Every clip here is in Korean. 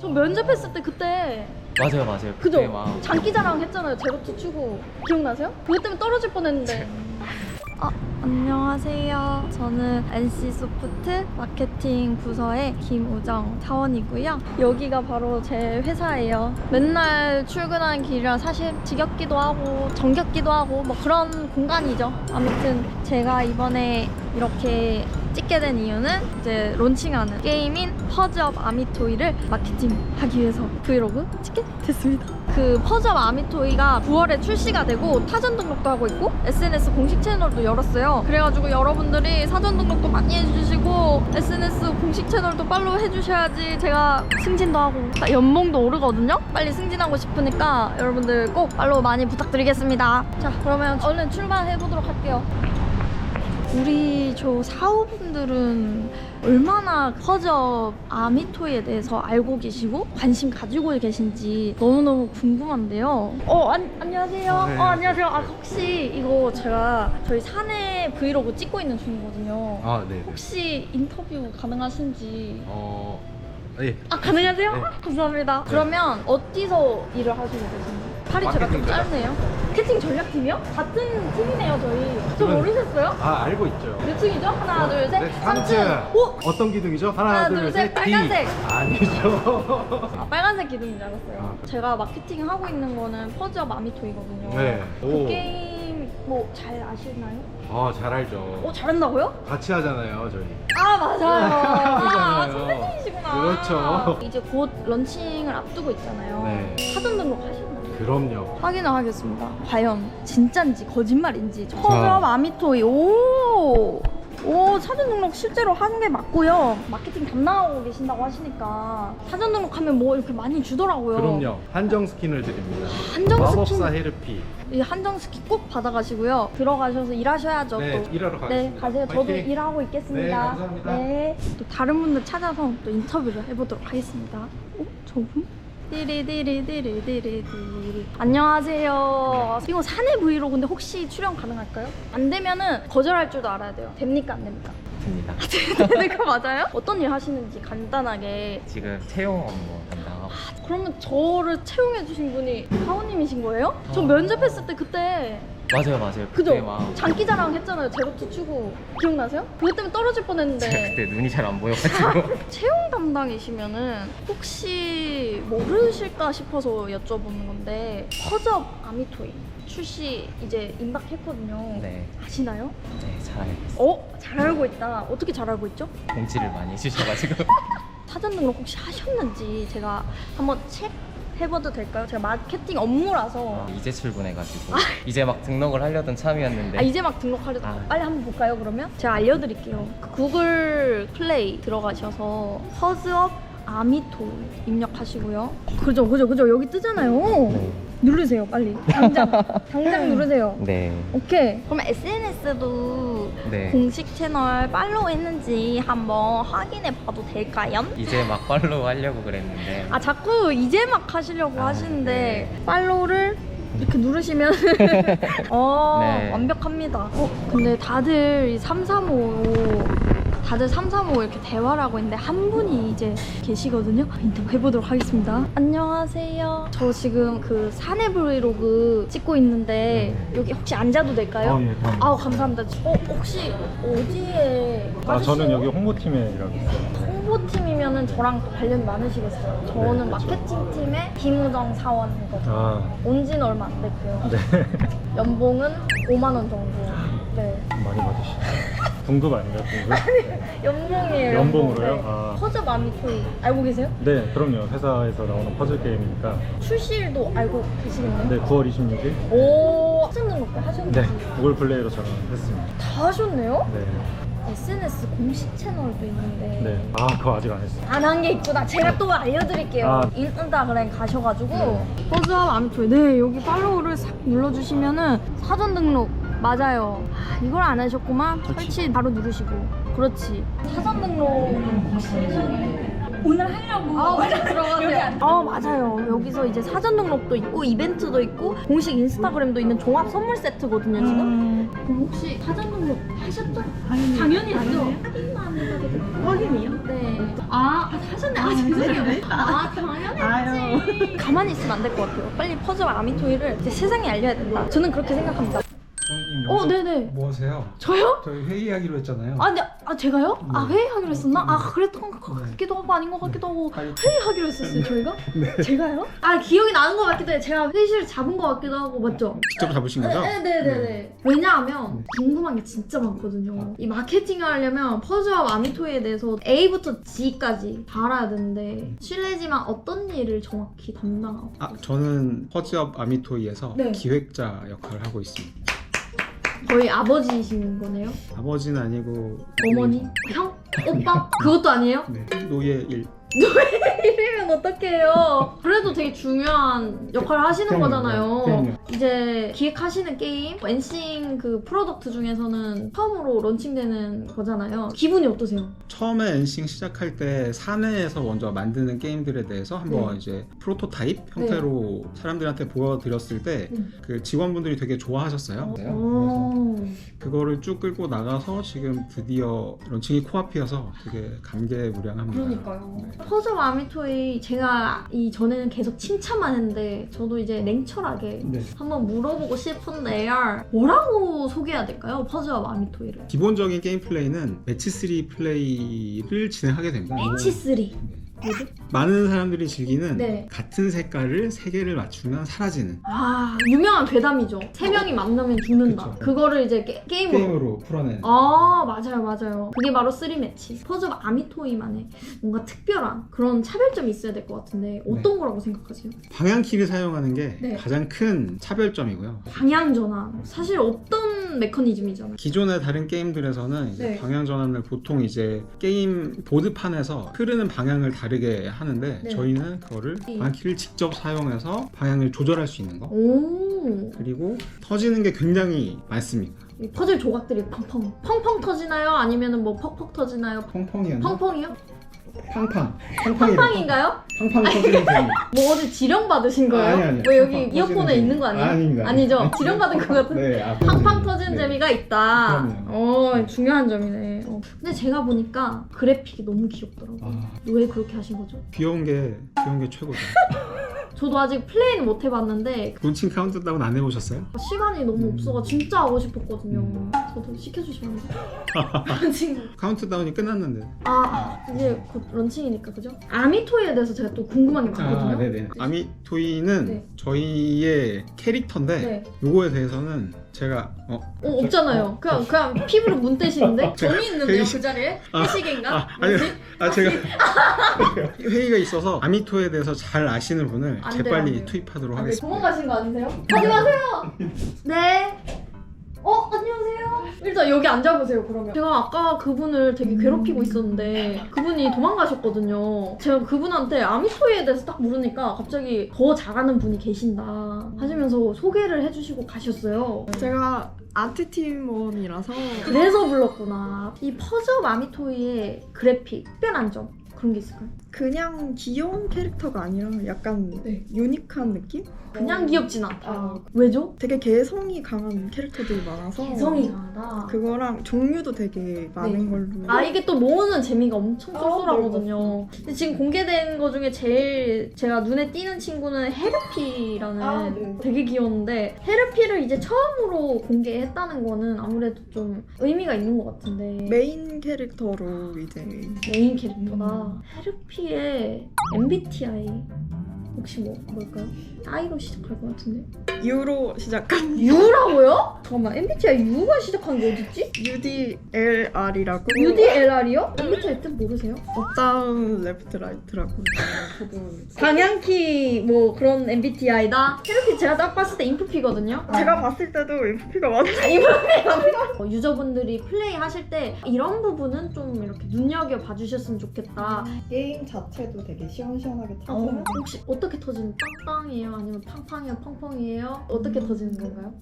저 면접했을 때 그때 맞아요 맞아요 그죠? 그때 막 장기자랑 했잖아요. 제로투 추고 기억나세요? 그것 때문에 떨어질 뻔했는데. 아 안녕하세요. 저는 NC 소프트 마케팅 부서의 김우정 사원이고요. 여기가 바로 제 회사예요. 맨날 출근하는 길이라 사실 지겹기도 하고 정겹기도 하고 뭐 그런 공간이죠. 아무튼 제가 이번에 이렇게 찍게 된 이유는 이제 론칭하는 게임인 퍼즈업 아미토이를 마케팅하기 위해서 브이로그 찍게 됐습니다. 그 퍼즈업 아미토이가 9월에 출시가 되고 타전 등록도 하고 있고 SNS 공식 채널도 열었어요. 그래가지고 여러분들이 사전 등록도 많이 해주시고 SNS 공식 채널도 팔로우 해주셔야지 제가 승진도 하고 연봉도 오르거든요. 빨리 승진하고 싶으니까 여러분들 꼭 팔로우 많이 부탁드리겠습니다. 자 그러면 얼른 출발해 보도록 할게요. 우리 저 사우분들은 얼마나 퍼저 아미토에 대해서 알고 계시고 관심 가지고 계신지 너무너무 궁금한데요. 어, 안, 안녕하세요. 네. 어, 안녕하세요. 아, 혹시 이거 제가 저희 사내 브이로그 찍고 있는 중이거든요. 아, 네. 네. 혹시 인터뷰 가능하신지. 어, 예. 아, 가능하세요? 네. 감사합니다. 그러면 어디서 일을 하시게 되신가요? 팔이 제가 좀 마케팅. 짧네요. 마케팅 전략팀이요? 같은 팀이네요, 저희. 저 그건- 모르셨어요? 아, 알고 있죠. 몇 층이죠? 하나, 둘, 셋. 네, 삼 3층. 층. 오! 어떤 기둥이죠? 하나, 하나, 둘, 둘, 셋. 셋. 빨간색. 아니죠. 아, 빨간색 기둥인 줄 알았어요. 아. 제가 마케팅 하고 있는 거는 퍼즈업 마미토이거든요. 네. 그 오. 게임 뭐 잘 아시나요? 어, 잘 알죠. 어, 잘한다고요? 같이 하잖아요, 저희. 아, 맞아요. 아, 그러잖아요. 선배님이시구나. 그렇죠. 이제 곧 런칭을 앞두고 있잖아요. 네. 사전 등록? 그럼요. 확인을 하겠습니다. 과연 진짠지 거짓말인지. 퍼즈업 아미토이. 오! 오, 사전 등록 실제로 하는 게 맞고요. 마케팅 담당하고 계신다고 하시니까 사전 등록하면 뭐 이렇게 많이 주더라고요. 그럼요. 한정 스킨을 드립니다. 한정 마법사 스킨 헤르피. 이 한정 스킨 꼭 받아가시고요. 들어가셔서 일하셔야죠. 네, 또. 일하러 네, 가겠습니다. 가세요. 저도 화이팅! 일하고 있겠습니다. 네, 감사합니다. 네. 또 다른 분들 찾아서 또 인터뷰를 해보도록 하겠습니다. 어? 저분? 띠리디리디리디리디 안녕하세요. 이거 사내 브이로그인데 혹시 출연 가능할까요? 안 되면은 거절할 줄도 알아야 돼요. 됩니까 안 됩니까? 됩니다 되는 거 맞아요? 어떤 일 하시는지 간단하게. 지금 채용 업무 담당하고 그러면 저를 채용해 주신 분이 사원님이신 거예요? 저 어. 면접했을 때 그때 맞아요 맞아요 그죠? 그때 막 장기 자랑 했잖아요. 제로투 추고 기억나세요? 그것 때문에 떨어질 제가 뻔했는데 그때 눈이 잘 안 보여가지고 채용 담당이시면은 혹시 모르실까 싶어서 여쭤보는 건데 퍼즈업 아미토이 출시 이제 임박했거든요. 네, 아시나요? 네, 잘 알고 있어요 어? 잘 알고 있다. 어떻게 잘 알고 있죠? 공지를 많이 해주셔가지고 사전 등록 혹시 하셨는지 제가 한번 책 해봐도 될까요? 제가 마케팅 업무라서 이제 출근해가지고 이제 막 등록을 하려던 참이었는데 아 이제 막 등록하려 아. 빨리 한번 볼까요 그러면? 제가 알려드릴게요 그 구글 플레이 들어가셔서 퍼즈업 아미토 입력하시고요 그죠 그죠 그죠 여기 뜨잖아요 네. 누르세요 빨리 당장 당장 누르세요 네, 오케이 그럼 SNS도 네. 공식 채널 팔로우 했는지 한번 확인해 봐도 될까요? 이제 막 팔로우 하려고 그랬는데 아 자꾸 이제 막 하시려고 아, 하시는데 네. 팔로우를 이렇게 누르시면 어 네. 완벽합니다. 어 근데 다들 이335 다들 335 이렇게 대화를 하고 있는데 한 분이 이제 계시거든요. 인터뷰 해보도록 하겠습니다. 안녕하세요. 저 지금 그 사내 브이로그 찍고 있는데 여기 혹시 앉아도 될까요? 어, 예, 그럼요. 아우 감사합니다. 어 혹시 어디에 아, 저는? 여기 홍보팀에 일하고 있어요. 홍보팀이면은 저랑 또 관련이 많으시겠어요. 저는 네, 그렇죠. 마케팅팀의 김우정 사원이거든요. 아, 온 지는 얼마 안 됐고요. 네. 연봉은 5만 원 정도. 네. 많이 받으시죠. 등급 아닌가요, 등급? 연봉이에요. 연봉으로요? 연봉. 네. 아. 퍼즐 마미토이 알고 계세요? 네, 그럼요. 회사에서 나오는 퍼즐 게임이니까. 출시일도 알고 계시겠네요. 네, 9월 26일. 오, 학생 등록도 하셨는지 네, 구글 플레이로 저는 했습니다. 다 하셨네요? 네, SNS 공식 채널도 있는데 네. 아, 그거 아직 안 했어요. 안 한 게 있구나. 제가 또 알려드릴게요. 아. 인스타그램 가셔가지고 네. 버즈업 아미토이 네 여기 팔로우를 싹 눌러주시면은 사전 등록 맞아요. 아, 이걸 안 하셨구만. 설치 바로 누르시고. 그렇지. 사전 등록 혹시 오늘 하려고 아 맞아 들어가세요. 아 맞아요. 여기서 이제 사전 등록도 있고 이벤트도 있고 공식 인스타그램도 있는 종합 선물 세트거든요 지금. 그럼 혹시 사전 등록 하셨죠? 당연히 했죠. 확인만 해봐도 될까요? 확인이요? 네. 아, 아, 하셨네. 아, 죄송해요. 아, 당연히 가만히 있으면 안 될 것 같아요. 빨리 퍼즐 아미토이를 이제 세상에 알려야 된다. 저는 그렇게 생각합니다. 어, 여기서 네네. 뭐 하세요? 저요? 저희 회의하기로 했잖아요. 아, 네, 아 제가요? 아 네. 회의하기로 했었나? 아 그랬던 것 같기도 하고 아닌 것 같기도 하고 빨리 회의하기로 했었어요 저희가? 제가요? 아 기억이 나는 것 같기도 해요. 제가 회의실 잡은 것 같기도 하고 맞죠? 직접 잡으신 거죠? 네네네. 왜냐하면 궁금한 게 진짜 많거든요. 이 마케팅을 하려면 퍼즐와 아미토이에 대해서 A부터 G까지 다 알아야 되는데 실례지만 어떤 일을 정확히 담당하고 아, 저는 퍼즈업 아미토이에서 네. 기획자 역할을 하고 있습니다. 거의 아버지이신 거네요? 아버지는 아니고 어머니? 형? 오빠? 그것도 아니에요? 네, 노예 일. 이러면 어떡해요? 그래도 되게 중요한 역할을 하시는 그럼요. 거잖아요. 그럼요. 이제 기획하시는 게임, 엔싱 그 프로덕트 중에서는 처음으로 런칭되는 거잖아요. 기분이 어떠세요? 처음에 엔싱 시작할 때 사내에서 먼저 만드는 게임들에 대해서 한번 네. 이제 프로토타입 형태로 사람들한테 보여드렸을 때 음. 그 직원분들이 되게 좋아하셨어요. 오. 그거를 쭉 끌고 나가서 지금 드디어 런칭이 코앞이어서 되게 감개무량합니다. 그러니까요. 네. 퍼즐 아미 토이 제가 이 전에는 계속 칭찬만 했는데 저도 이제 냉철하게 네. 한번 물어보고 싶은데요. 뭐라고 소개해야 될까요? 퍼즐 아미토이를. 기본적인 게임 플레이는 매치 3 플레이를 진행하게 됩니다. 매치 3. 많은 사람들이 즐기는 네. 같은 색깔을 세 개를 맞추면 사라지는 아 유명한 괴담이죠. 세 명이 만나면 죽는다. 그쵸. 그거를 이제 게, 게임으로. 게임으로 풀어내는 아 맞아요 맞아요. 그게 바로 3매치. 퍼즐 아미토이만의 뭔가 특별한 그런 차별점이 있어야 될 것 같은데 어떤 거라고 생각하세요? 방향키를 사용하는 게 네. 가장 큰 차별점이고요. 방향 전환. 사실 없던 메커니즘이잖아요. 기존의 다른 게임들에서는 이제 네. 방향 전환을 보통 이제 게임 보드판에서 흐르는 방향을 다르게 하는데 네. 저희는 그거를 네. 방향키를 직접 사용해서 방향을 조절할 수 있는 거 오. 그리고 터지는 게 굉장히 많습니다. 이 퍼즐 조각들이 펑펑 펑펑 터지나요? 아니면은 뭐 퍽퍽 터지나요? 펑펑이었나? 펑펑이요? 팡팡 팡팡인가요? 팡팡 터지는 게임 뭐 어디 지령 받으신 거예요? 아니, 아니. 뭐 여기 팡팡 이어폰에 터지는 있는 거 아니에요? 아, 아닙니다. 아니죠? 지령 받은 거 같은데. 네, 아, 팡팡 터지는 네. 재미가 있다. 그럼요. 어, 중요한 점이네. 어. 근데 제가 보니까 그래픽이 너무 귀엽더라고요. 아, 왜 그렇게 하신 거죠? 귀여운 게 귀여운 게 최고죠. 저도 아직 플레이는 못 해봤는데 론칭 카운트다운 안 해보셨어요? 시간이 너무 음. 없어가 진짜 하고 싶었거든요. 음. 저도 시켜주시면 안 돼요? 지금 카운트다운이 끝났는데. 아 이제 곧 런칭이니까 그죠? 아미토이에 대해서 제가 또 궁금한 게 많거든요. 네네. 아미토이는 네. 저희의 캐릭터인데 네. 요거에 대해서는 제가 어, 어, 없잖아요. 그냥 그냥 피부로 문 떼시는데 점이 있는데요 회의- 그 자리에 아, 회식인가? 아, 아니요. 뭐지? 아 제가 회의가 있어서 아미토에 대해서 잘 아시는 분을 안 돼요, 재빨리 돼요. 투입하도록 아, 네, 하겠습니다. 도망가신 거 아니세요? 하지 마세요. 네. 여기 앉아보세요 그러면. 제가 아까 그분을 되게 괴롭히고 있었는데 그분이 도망가셨거든요. 제가 그분한테 아미토이에 대해서 딱 물으니까 갑자기 더 잘하는 분이 계신다 하시면서 소개를 해주시고 가셨어요. 제가 아트 팀원이라서 그래서 불렀구나. 이 퍼즐 아미토이의 그래픽 특별한 점 그런 게 있을까요? 그냥 귀여운 캐릭터가 아니라 약간 네. 유니크한 느낌? 그냥 귀엽진 않다. 아. 왜죠? 되게 개성이 강한 캐릭터들이 많아서 개성이 강하다. 그거랑 종류도 되게 많은 걸로 아 이게 또 모으는 재미가 엄청 아, 쏠쏠하거든요. 근데 지금 공개된 거 중에 제일 제가 눈에 띄는 친구는 헤르피라는 아, 네. 되게 귀여운데 헤르피를 이제 처음으로 공개했다는 거는 아무래도 좀 의미가 있는 것 같은데 메인 캐릭터로 이제 메인 캐릭터다. 음. 헤르피 의 MBTI 혹시 뭐 뭘까요? I로 시작할 것 같은데 U로 시작한 U라고요? 잠깐만 MBTI U가 시작한 게 어딨지? UDLR이라고 UDLR이요? MBTI 뜻 모르세요? 업다운 레프트 라이트라고 방향키 뭐 그런 MBTI다. 헤르피 제가 딱 봤을 때 인프피거든요. 제가 봤을 때도 FP가 많아요 어, 유저분들이 플레이 하실 때 이런 부분은 좀 이렇게 눈여겨 봐주셨으면 좋겠다. 게임 자체도 되게 시원시원하게 어, 혹시 어떻게 터지는 빵빵이에요? 아니면 팡팡이에요? 펑펑이에요? 어떻게 터지는 건가요?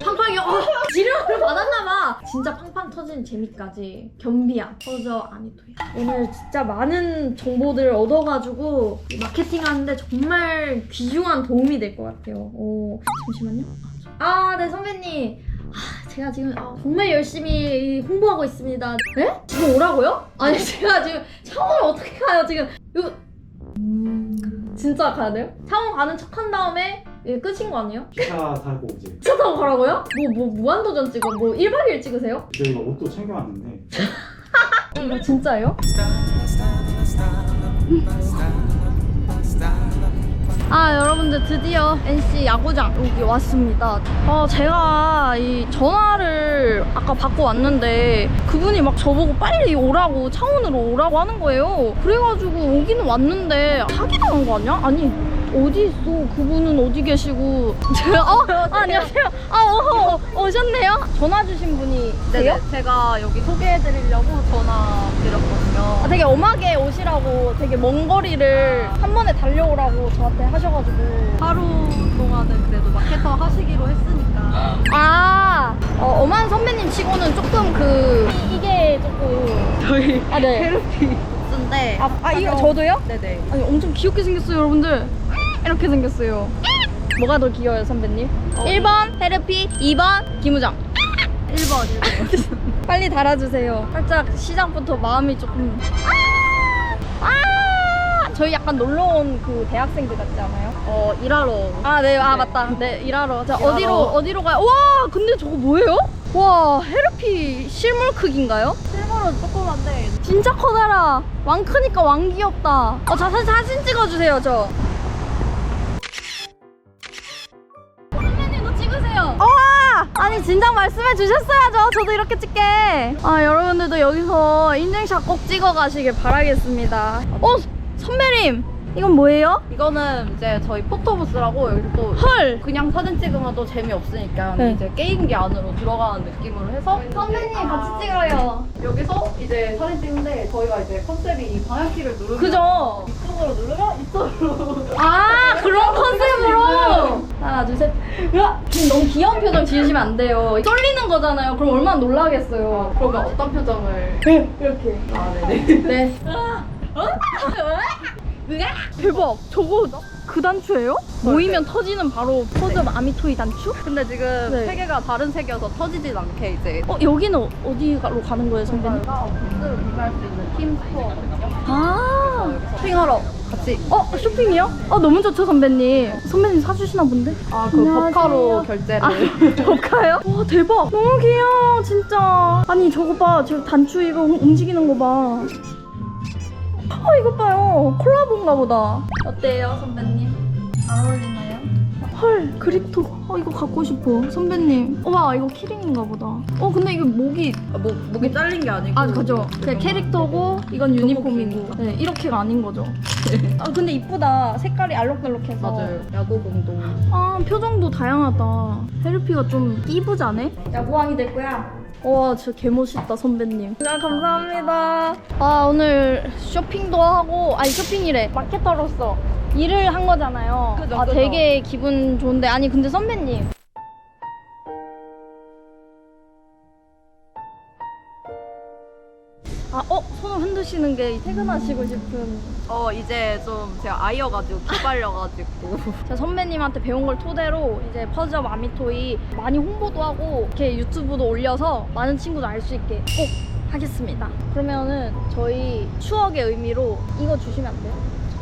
팡팡 이요? 어, 지령을 받았나봐. 진짜 팡팡 터지는 재미까지 겸비한 퍼저 아미토이. 오늘 진짜 많은 정보들 얻어가지고 이 마케팅하는데 정말 귀중한 도움이 될 것 같아요. 어, 잠시만요. 아, 네 선배님. 아, 제가 지금 아, 정말 열심히 홍보하고 있습니다. 네? 지금 오라고요? 아니 제가 지금 차원을 어떻게 가요 지금? 이거 음, 진짜 가야 돼요? 창원 가는 척 한 다음에 이게 끝인 거 아니에요? 기차 타고 이제 차 타고 가라고요? 뭐, 뭐, 무한도전 찍어? 뭐 1박 2일 찍으세요? 저희가 옷도 챙겨왔는데 이거 진짜예요? 아 여러분들 드디어 NC 야구장 여기 왔습니다 아 제가 이 전화를 아까 받고 왔는데 그분이 막 저보고 빨리 오라고 창원으로 오라고 하는 거예요 그래가지고 오기는 왔는데 사기당한 거 아니야? 아니 어디 있어 그분은 어디 계시고 제가 어? 아, 안녕하세요 아 어, 어, 오셨네요 전화 주신 분이 세요? 제가 여기 소개해드리려고 전화 드렸거든요. 아, 되게 엄하게 오시라고 되게 먼 거리를 한 번에 달려오라고 저한테 하셔가지고 하루 동안은 그래도 마케터 하시기로 했으니까. 아 어, 엄한 선배님 치고는 조금 그 이게 조금 저희 아 네 테르피 굿즈인데. 아, 아 이거 저도요? 네네. 아니 엄청 귀엽게 생겼어요 여러분들 이렇게 생겼어요 뭐가 더 귀여워요 선배님? 1번 헤르피 2번 김우정 1번, 1번. 빨리 달아주세요 살짝 시작부터 마음이 조금 아! 아! 저희 약간 놀러 온 그 대학생들 같지 않아요? 어, 일하러. 아, 네, 아, 네. 맞다. 네, 일하러. 자, 일하러. 어디로, 어디로 가요? 와, 근데 저거 뭐예요? 와, 헤르피 실물 크기인가요? 실물은 조그만데. 진짜 커다라. 왕 크니까 왕 귀엽다. 어, 자, 사진, 사진 찍어주세요, 저. 아니, 진작 말씀해 주셨어야죠. 저도 이렇게 찍게. 아, 여러분들도 여기서 인증샷 꼭 찍어 가시길 바라겠습니다. 어, 선배님! 이건 뭐예요? 이거는 이제 저희 포토부스라고 여기서 또 헐! 그냥 사진 찍으면 또 재미없으니까 네. 이제 게임기 안으로 들어가는 느낌으로 해서 선배님 같이 찍어요. 여기서 이제 사진 찍는데 저희가 이제 컨셉이 이 방향키를 누르면 그죠? 이쪽으로 누르면 이쪽으로 아 그런 컨셉으로 하나 둘셋 으아! 지금 너무 귀여운 표정 지으시면 안 돼요 쫄리는 거잖아요 그럼 얼마나 놀라겠어요 그러면 어떤 표정을 이렇게 아 네네 네 대박 저거 그 단추예요? 모이면 터지는 바로 퍼즐 아미토이 단추? 근데 지금 네. 세 개가 다른 색이어서 터지진 않게 이제 어 여기는 어디로 가는 거예요 선배님? 저희가 부스를 구매할 수 있는 팀 스토어거든요 아 쇼핑하러 같이 어? 쇼핑이요? 어 너무 좋죠 선배님 선배님 사주시나 본데? 아 그 안녕하세요. 법카로 결제를 아, 저가요? 와 대박 너무 귀여워 진짜 아니 저거 봐 저 단추 이거 움- 움직이는 거 봐 어 이거 봐요. 콜라보인가 보다. 어때요 선배님? 잘 어울리나요? 헐 그립토. 어 이거 갖고 싶어 선배님. 와 이거 키링인가 보다. 어 근데 이거 목이 아, 목, 목이 잘린 게 아니고 아 그죠. 그냥 캐릭터고 이건 유니폼이고. 네 이렇게가 아닌 거죠. 아 근데 이쁘다. 색깔이 알록달록해서. 맞아요. 야구공도 아 표정도 다양하다. 헤르피가 좀 이쁘자네? 야구왕이 될 거야 와 진짜 개멋있다 선배님. 아 감사합니다. 아 오늘 쇼핑도 하고 아니 쇼핑이래. 마케터로서 일을 한 거잖아요. 그죠, 아 그죠. 되게 기분 좋은데. 아니 근데 선배님 흔드시는 게 퇴근하시고 싶은 어 이제 좀 제가 아이여가지고 기발려가지고 제가 선배님한테 배운 걸 토대로 이제 퍼즈업 아미토이 많이 홍보도 하고 이렇게 유튜브도 올려서 많은 친구도 알수 있게 꼭 하겠습니다. 그러면은 저희 추억의 의미로 이거 주시면 안 돼요?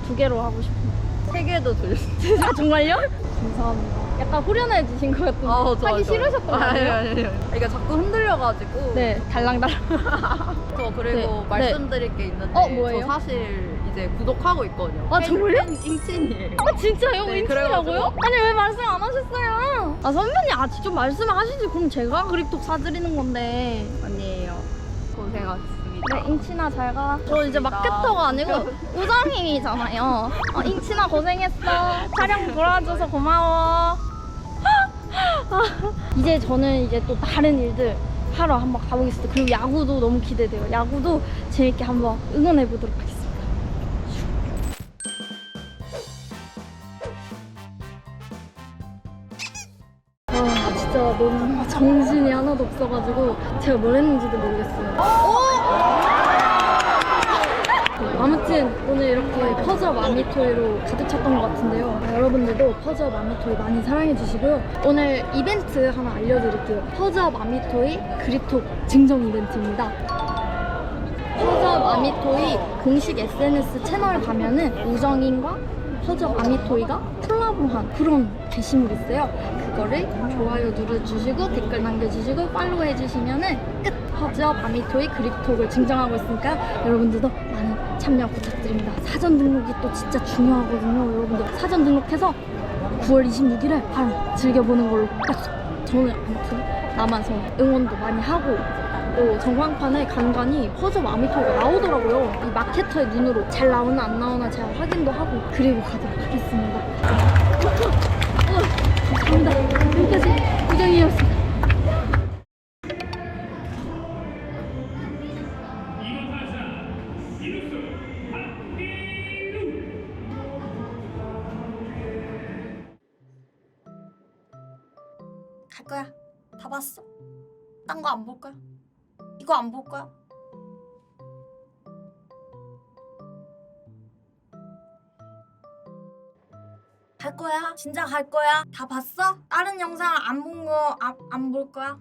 두 개로 하고 싶은데. 세 개도 줄수 아 정말요? 감사합니다. 약간 후련해지신 것 같은데 어, 좋아, 하기. 싫으셨던 거 아니, 아니에요? 아니, 아니. 이게 자꾸 흔들려가지고 네, 달랑달랑. 저 그리고 네, 말씀드릴 게 있는데 어, 뭐예요? 저 사실 이제 구독하고 있거든요 아, 정말요? 잉친이에요 아 진짜요? 네? 그래가지고. 아니 왜 말씀 안 하셨어요? 아 선배님 아 직접 말씀하시지 그럼 제가 그립톡 사드리는 건데 아니에요 고생하셨습니다 네, 인치나 잘 가. 저 이제. 마케터가 아니고 우정님이잖아요. 어, 인치나 고생했어. 촬영 돌아와줘서 고마워. 아, 이제 저는 이제 또 다른 일들 하러 한번 가보겠습니다. 그리고 야구도 너무 기대돼요. 야구도 재밌게 한번 응원해 보도록 하겠습니다. 아 진짜 너무 정신이 하나도 없어가지고 제가 뭘 했는지도 모르겠어요. 네, 아무튼 오늘 이렇게 퍼즈업 아미토이로 가득 찼던 것 같은데요. 아, 여러분들도 퍼즈업 아미토이 많이 사랑해 주시고요. 오늘 이벤트 하나 알려드릴게요. 퍼즈업 아미토이 그립톡 증정 이벤트입니다. 퍼즈업 아미토이 공식 SNS 채널 가면은 우정인과 허접 아미토이가 콜라보한 그런 게시물이 있어요. 그거를 좋아요 눌러주시고 댓글 남겨주시고 팔로우 해주시면은 끝! 허접 아미토이 그립톡을 증정하고 있으니까 여러분들도 많은 참여 부탁드립니다. 사전 등록이 또 진짜 중요하거든요. 여러분들 사전 등록해서 9월 26일에 바로 즐겨보는 걸로 약속! 저는 아무튼 남아서 응원도 많이 하고 또 전광판에 간간히 허접 아미토가 나오더라고요. 이 마케터의 눈으로 잘 나오나 안 나오나 제가 확인도 하고 그리고 가도록 하겠습니다. 거야. 다 봤어. 딴 거 안 볼 거야. 이거 안 볼 거야. 갈 거야. 진짜 갈 거야. 다 봤어? 다른 영상 안 본 거 안 안 볼 거야.